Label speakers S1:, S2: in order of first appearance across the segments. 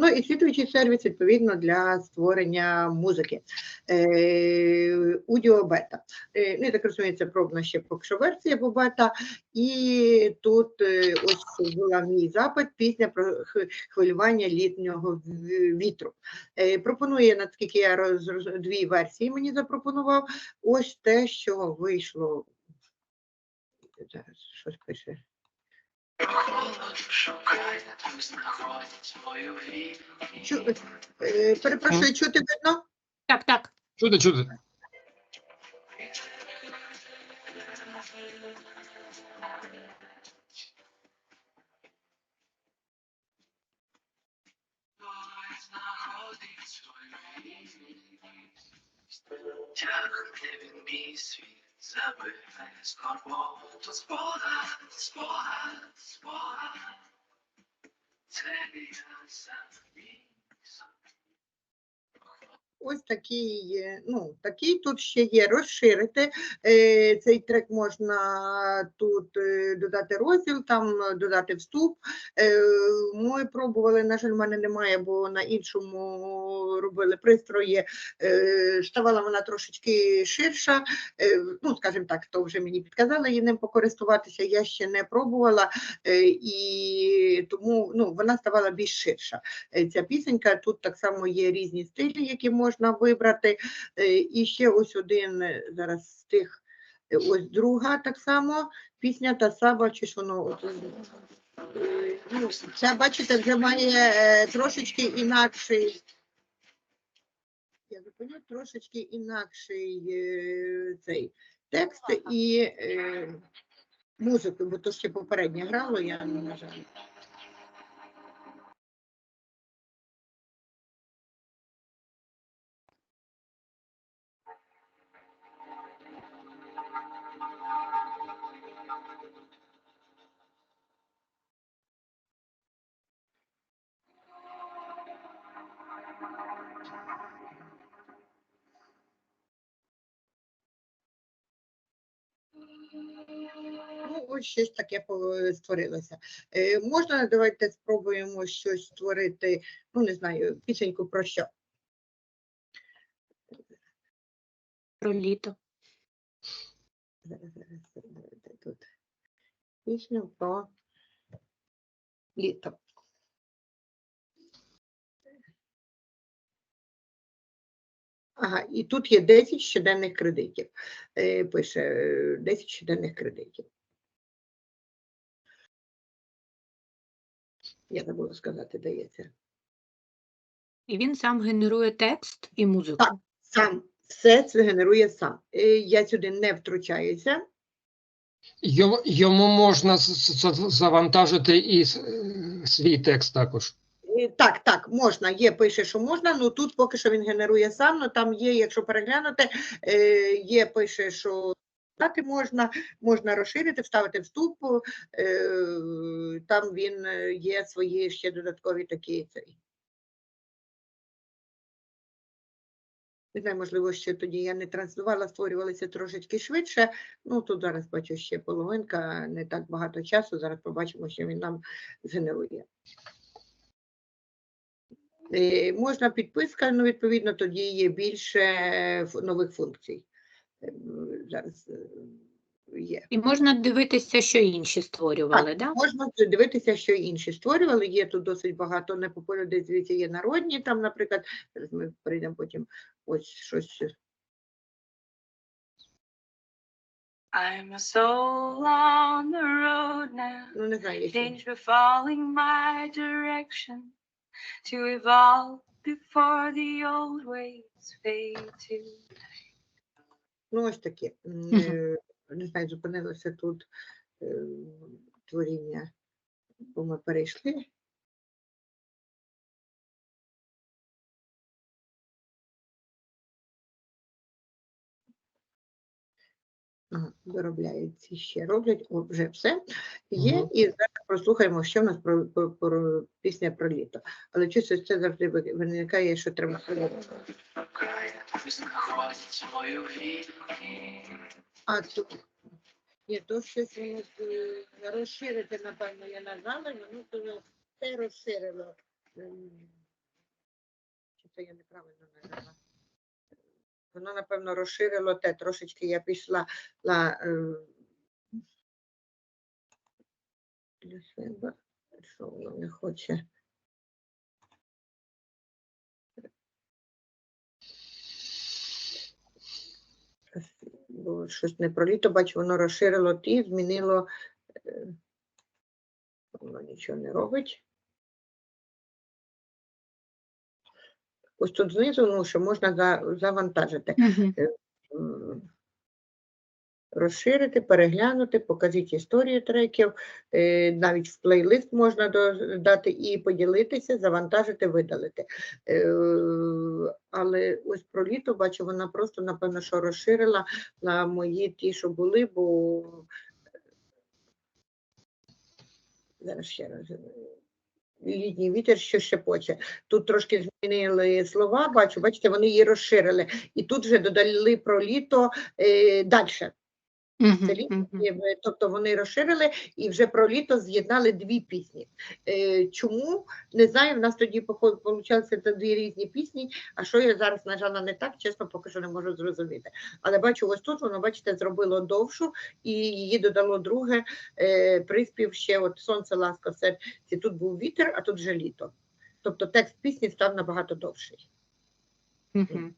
S1: Ну і слідуючий сервіс відповідно для створення музики. Е, бета. Е, ну, я так розумію, це пробна ще поки що версія по бета. І тут е, ось була мій запит пісня про хвилювання літнього вітру. Пропонує, наскільки я роз- дві версії мені запропонував. Ось те, що вийшло. Зараз щось пише.
S2: Шукає, там знаходить свою віру.
S1: Чу, е, перепрошую, чути видно?
S3: Так, так.
S4: Чути, чути.
S2: Tell me, I'm
S1: Ось такий, ну, такий тут ще є розширити. Е, цей трек можна тут е, додати розділ, там е, додати вступ. Ми пробували, на жаль, в мене немає, бо на іншому робили пристрої. Ставала вона трошечки ширша. Ну, скажімо так, то вже мені підказали її ним покористуватися. Я ще не пробувала, і тому ну, вона ставала більш ширша. Ця пісенька тут так само є різні стилі, які можна вибрати. Е, І ще ось один е, зараз з тих, е, ось друга так само пісня та сама, чи е, ну, ця, бачите, вже має трошечки інакший. Я зупиню трошечки інакший цей текст і музику, бо то ще попереднє грало, я не на жаль. Ну, ось щось таке створилося. Е, можна, давайте спробуємо щось створити, ну, не знаю, пісеньку про що.
S3: Про літо.
S1: Зараз, зараз, зараз, тут. Пісню про літо. Ага, і тут є 10 щоденних кредитів. Е, пише е, 10 щоденних кредитів. Я забула сказати, дається.
S3: І він сам генерує текст і музику.
S1: Так. Сам все це генерує сам. Е, Я сюди не втручаюся.
S4: Йому, можна завантажити і е, свій текст також.
S1: Е, Так, так, можна, є, пише, що можна, ну тут поки що він генерує сам, ну там є, якщо переглянути, е, є, пише, що дати можна, можна розширити, вставити вступ, е, там він є свої ще додаткові такі цей. Не знаю, можливо, ще тоді я не транслювала, створювалися трошечки швидше. Ну, тут зараз бачу ще половинка, не так багато часу. Зараз побачимо, що він нам згенерує. Е, Можна підписка, ну, відповідно, тоді є більше е, нових функцій. Е, Зараз є.
S3: І можна дивитися, що інші створювали,
S1: Так,
S3: да?
S1: Можна дивитися, що інші створювали. Є тут досить багато непопулярних, дивіться, є народні, там, наприклад, зараз ми прийдемо потім ось щось.
S2: I'm a soul on the road now.
S1: Ну, не знаю.
S2: Danger falling my direction to evolve before the old ways fade to
S1: Ну, ось таке. М,
S3: Мгм.
S1: е, Не знаю, зупинилося тут е, творіння, бо ми перейшли. Ага, ще роблять, о, вже все є.
S4: Мгм.
S1: І зараз прослухаємо, що в нас про, про, про пісня про літо. Але щось це завжди виникає, що треба. А тут ні, то щось е, розширити, напевно, я нажала, воно то все розширило. Ем, Чи це я неправильно нажала? Воно, напевно, розширило те. Трошечки я пішла на е, для себе. Що воно не хоче? Бо щось не про літо, бачу, воно розширило ті, змінило. е, Воно нічого не робить. Ось тут знизу, ну, що можна за, завантажити. М, розширити, переглянути, покажіть історію треків, е, навіть в плейлист можна додати і поділитися, завантажити, видалити. Е, Але ось про літо, бачу, вона просто, напевно, що розширила на мої ті, що були, бо зараз ще раз. Літній вітер, що шепоче. Тут трошки змінили слова, бачу, бачите, вони її розширили. І тут вже додали про літо е, далі. Це літо, і тобто вони розширили і вже про літо з'єднали дві пісні. Е, чому? Не знаю, в нас тоді це дві різні пісні, а що я зараз нажала не так, чесно, поки що не можу зрозуміти. Але бачу, ось тут воно, бачите, зробило довшу і її додало друге е, приспів ще от сонце, ласка, серці. Тут був вітер, а тут вже літо. Тобто текст пісні став набагато довший.
S3: Мгм.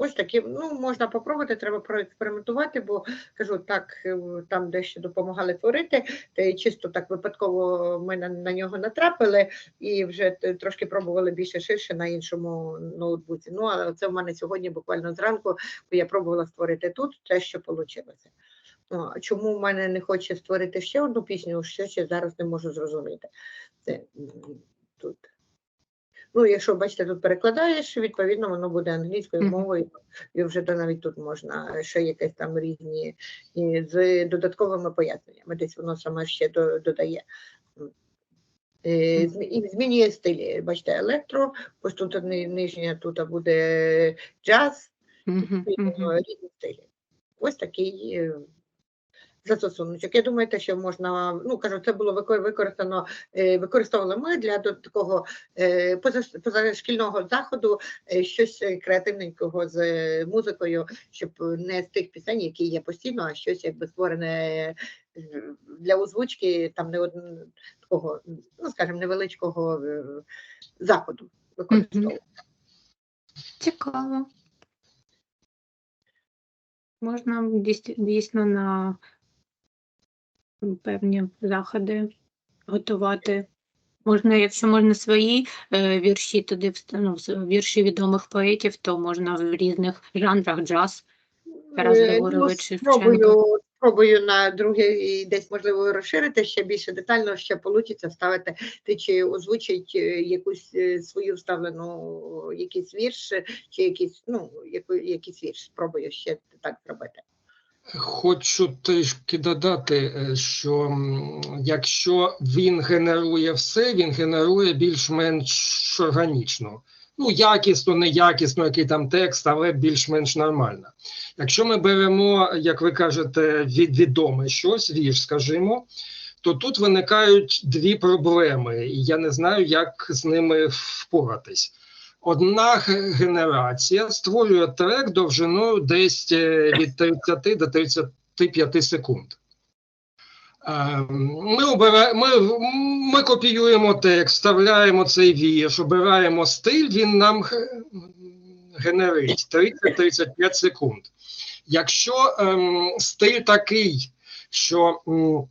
S1: Ось такі, ну можна попробувати, треба проекспериментувати, бо кажу, так е, там дещо допомагали творити, та чисто так випадково ми на, на нього натрапили і вже трошки пробували більше ширше на іншому ноутбуці. Ну а це в мене сьогодні буквально зранку, бо я пробувала створити тут те, що вийшло. Чому в мене не хоче створити ще одну пісню, що ще зараз не можу зрозуміти. Це. Ну, якщо бачите, тут перекладаєш, відповідно, воно буде англійською мовою, і вже то навіть тут можна ще якесь там різні і з додатковими поясненнями. Десь воно саме ще до- додає. Е, І змінює стилі. Бачите, електро, ось тут нижня тут буде джаз,
S3: Мгм,
S1: різні стилі. Ось такий е, застосуночок. Я думаю, те, що можна, ну кажу, це було викор- використано, е, використовували ми для такого е, позашкільного заходу, е, щось креативненького з музикою, щоб не з тих пісень, які є постійно, а щось якби створене для озвучки, там не один такого, ну скажімо, невеличкого заходу використовували.
S3: Цікаво. Можна дійсно на певні заходи готувати. Можна, якщо можна свої е, вірші туди ну, вірші відомих поетів, то можна в різних жанрах джаз. Тарас
S1: Е,
S3: Григорович
S1: ну, спробую, спробую на друге і десь можливо розширити ще більше детально, ще вийде вставити ти чи озвучить е, якусь е, свою вставлену якийсь вірш, чи якийсь, ну, яку, якийсь вірш. Спробую ще так зробити.
S4: Хочу трішки додати, е, що якщо він генерує все, він генерує більш-менш органічно. Ну, якісно, неякісно, який там текст, але більш-менш нормально. Якщо ми беремо, як ви кажете, від відоме щось, вірш, скажімо, то тут виникають дві проблеми, і я не знаю, як з ними впоратись. Одна генерація створює трек довжиною десь е, від 30 до 35 секунд. Е, Ми, обира... ми, ми копіюємо текст, вставляємо цей вірш, обираємо стиль, він нам ге- генерить 30-35 секунд. Якщо ем, стиль такий, що м,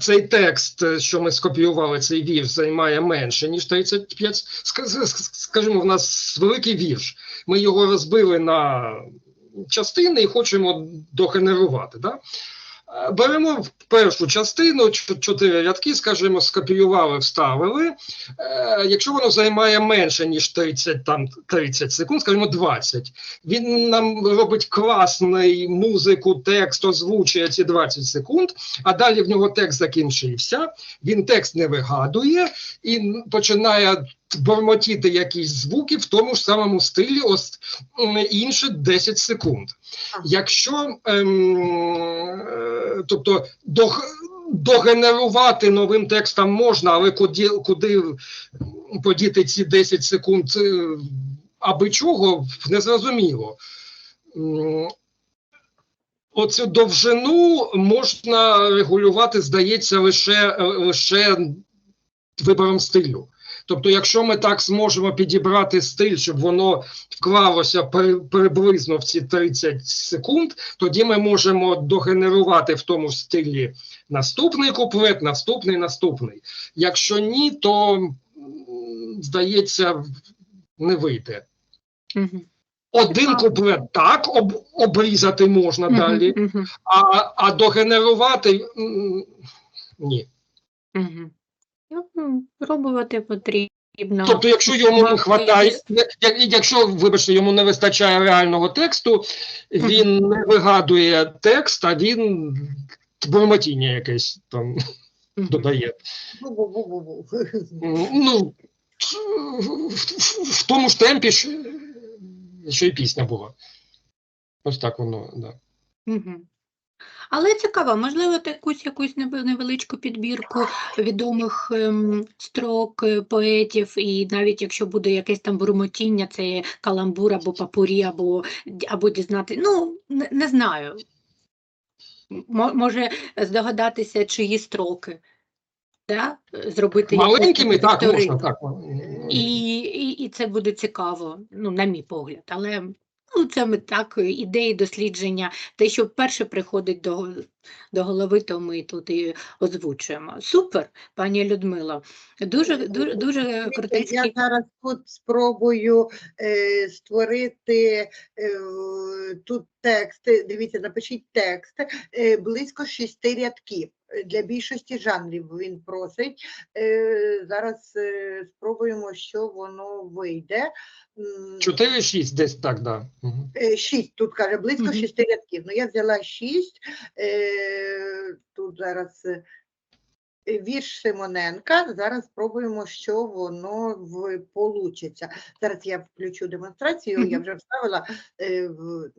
S4: цей текст, е, що ми скопіювали, цей вірш, займає менше, ніж 35, ска- ска- скажімо, в нас великий вірш. Ми його розбили на частини і хочемо догенерувати. Да? Беремо першу частину, чотири рядки, скажімо, скопіювали, вставили. Е, Якщо воно займає менше, ніж 30, там, 30 секунд, скажімо, 20, він нам робить класний музику, текст, озвучує ці 20 секунд, а далі в нього текст закінчився, він текст не вигадує і починає бормотіти якісь звуки в тому ж самому стилі, ось інше 10 секунд. Якщо ем, тобто дог, догенерувати новим текстом можна, але куди, куди подіти ці 10 секунд е, аби чого, незрозуміло. Оцю довжину можна регулювати, здається, лише, лише вибором стилю. Тобто, якщо ми так зможемо підібрати стиль, щоб воно вклалося при- приблизно в ці 30 секунд, тоді ми можемо догенерувати в тому стилі наступний куплет, наступний, наступний. Якщо ні, то здається, не вийде. Один куплет так об, обрізати можна далі, а, а догенерувати ні.
S3: Ну, Пробувати потрібно.
S4: Тобто, якщо йому не вистачає, якщо, вибачте, йому не вистачає реального тексту, він не вигадує текст, а він бурмотіння якесь там додає. Ну, в, тому ж темпі, що, і пісня була. Ось так воно, да.
S3: Але цікаво, можливо, якусь якусь невеличку підбірку відомих ем, строк е, поетів, і навіть якщо буде якесь там бурмотіння, це каламбур або папурі, або, або дізнати. Ну, не, не знаю. Може здогадатися, чиї строки. Да? Зробити
S4: Маленькими так можна, так.
S3: І, і, і це буде цікаво, ну, на мій погляд. Але ну, це ми так, е, ідеї дослідження, те, що вперше приходить до, до голови, то ми тут і озвучуємо. Супер, пані Людмило. Дуже, дуже, дуже
S1: Я зараз тут спробую е, створити е, тут текст. Дивіться, напишіть текст е, близько шести рядків. Для більшості жанрів він просить. Е, зараз е, спробуємо, що воно вийде. М,
S4: 4-6 десь так, да. Мгм.
S1: Е, Шість, тут каже, близько
S3: Мгм.
S1: шести рядків. Ну, я взяла шість. Е, тут зараз вірш Симоненка. Зараз спробуємо, що воно в, получиться. Зараз я включу демонстрацію, я вже вставила. Е, в,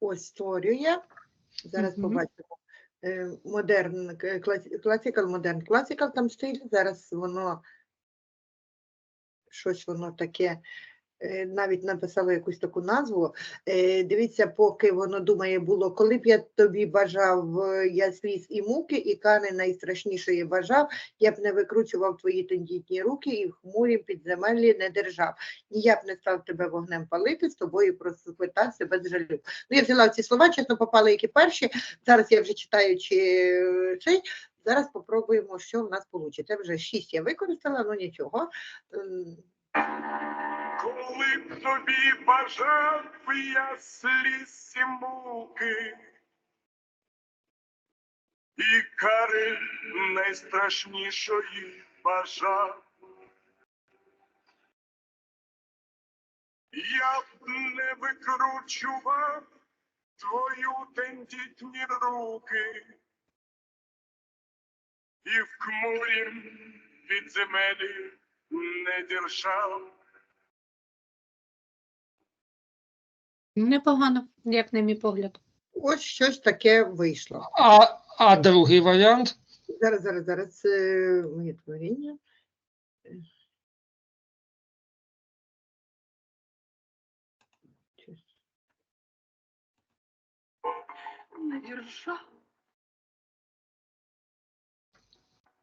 S1: ось створює. Зараз
S3: Мгм.
S1: побачимо. Е, Модерн, класикал, модерн, класикал там стиль. Зараз воно щось воно таке. Е, Навіть написала якусь таку назву. Е, Дивіться, поки воно думає було, коли б я тобі бажав е, я сліз і муки, і кани найстрашнішої бажав, я б не викручував твої тендітні руки і в хмурім підземеллі не держав. Ні, я б не став тебе вогнем палити, з тобою просвитався без жалю. Ну, я взяла ці слова, чесно, попали які перші. Зараз я вже читаючи цей. Зараз попробуємо, що в нас вийде. Вже шість я використала, ну нічого.
S5: Коли б тобі бажав я сліз муки, і кари найстрашнішої бажав, я б не викручував твою тендітні руки, і в хмурім підземелі не держав.
S3: Непогано, як на мій погляд.
S1: Ось щось таке вийшло.
S4: А, а другий варіант?
S1: Зараз, зараз, зараз моє творіння.
S2: не держав.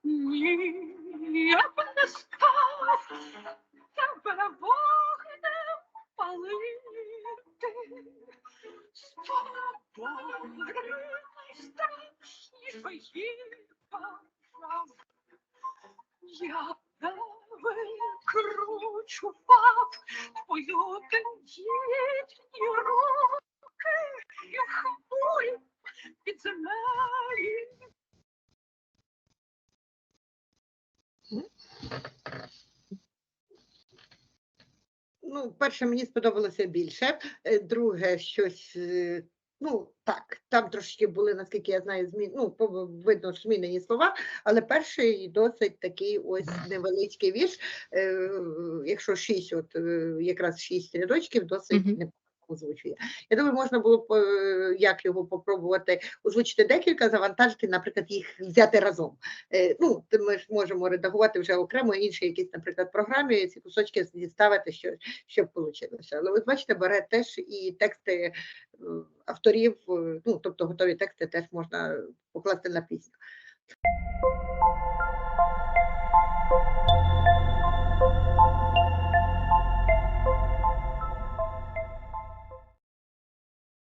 S2: Я б не став тебе вогнем палити. З тобою найстрашнішої бажав.
S3: Я викручував твою тендітні руки і хмурі підземелі.
S1: Ну, перше, мені сподобалося більше. Е, Друге, щось. е, Ну, так, там трошки були, наскільки я знаю, змін, ну, видно, змінені слова, але перший досить такий ось невеличкий вірш. Е, якщо шість, от е, якраз шість рядочків, досить
S6: Мгм.
S1: непогано озвучує. Я думаю, можна було б е, як його попробувати озвучити декілька, завантажити, наприклад, їх взяти разом. Е, Ну, ми ж можемо редагувати вже окремо інші якісь, наприклад, програмі, ці кусочки діставити, що, щоб вийшло. Але от бачите, бере теж і тексти е, авторів, ну тобто готові тексти теж можна покласти на пісню.